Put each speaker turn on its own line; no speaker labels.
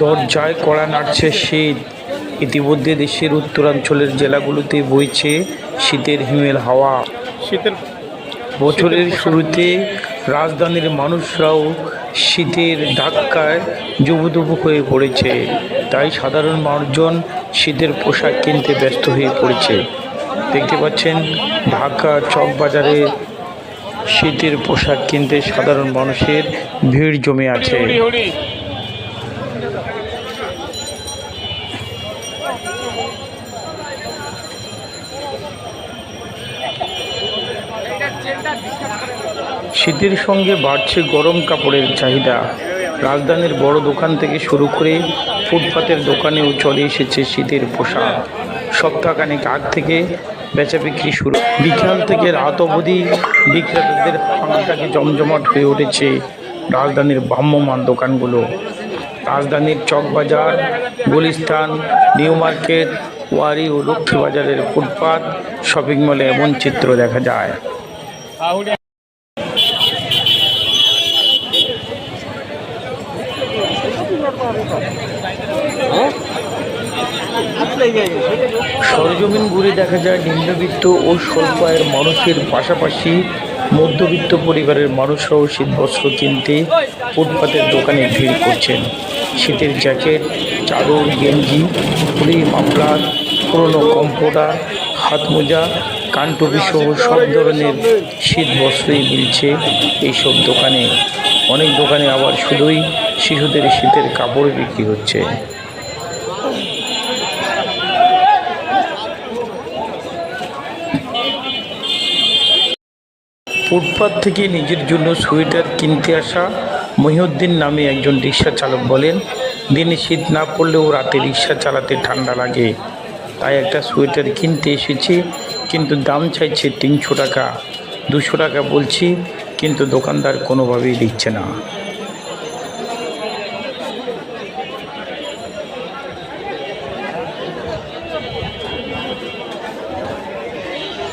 দরজায় কড়া নাড়ছে শীত। ইতিমধ্যে দেশের উত্তরাঞ্চলের জেলাগুলোতে বইছে শীতের হিমেল হাওয়া।
শীতের
বছরের শুরুতে রাজধানীর মানুষরাও শীতের ধাক্কায় জবুদবু হয়ে পড়েছে। তাই সাধারণ মানুষজন শীতের পোশাক কিনতে ব্যস্ত হয়ে পড়েছে। দেখতে পাচ্ছেন ঢাকা চকবাজারে শীতের পোশাক কিনতে সাধারণ মানুষের ভিড় জমে আছে। শীতের সঙ্গে বাড়ছে গরম কাপড়ের চাহিদা। রাজধানীর বড় দোকান থেকে শুরু করে ফুটপাতের দোকানেও চলে এসেছে শীতের পোশাক। সপ্তাহখানেক আগ থেকে বেচা বিক্রি শুরু। বিকাল থেকে রাত অবধি বিক্রেতাদের হাঁটাকে জমজমাট হয়ে উঠেছে রাজধানীর ভ্রাম্যমান দোকানগুলো। রাজধানীর চকবাজার, গুলিস্তান, নিউ মার্কেট, ওয়ারি ও লক্ষ্মীবাজারের ফুটপাত, শপিং মলে এমন চিত্র দেখা যায়। সরজমিন ঘুরে দেখা যায় নিম্নবিত্ত ও স্বল্প আয়ের মানুষের পাশাপাশি মধ্যবিত্ত পরিবারের মানুষরাও শীতবস্ত্র কিনতে ফুটপাতের দোকানে ভিড় করছেন। শীতের জ্যাকেট, চাদর, গেঞ্জি হুড়ি মাফলার, পুরনো কম্পোটার হাত মোজা কানটুপি সহ সব ধরনের শীত বস্ত্রই মিলছে এইসব দোকানে। অনেক দোকানে আবার শুধুই শিশুদের শীতের কাপড় বিক্রি হচ্ছে। ফুটপাত থেকে নিজের জন্য সোয়েটার কিনতে আসা মহিউদ্দিন নামে একজন রিক্সা চালক বলেন, দিনে শীত না পড়লেও রাতে রিক্সা চালাতে ঠান্ডা লাগে। তাই একটা সোয়েটার কিনতে এসেছি কিন্তু দাম চাইছে তিনশো টাকা দুশো টাকা বলছি কিন্তু দোকানদার কোনোভাবেই দিচ্ছে না।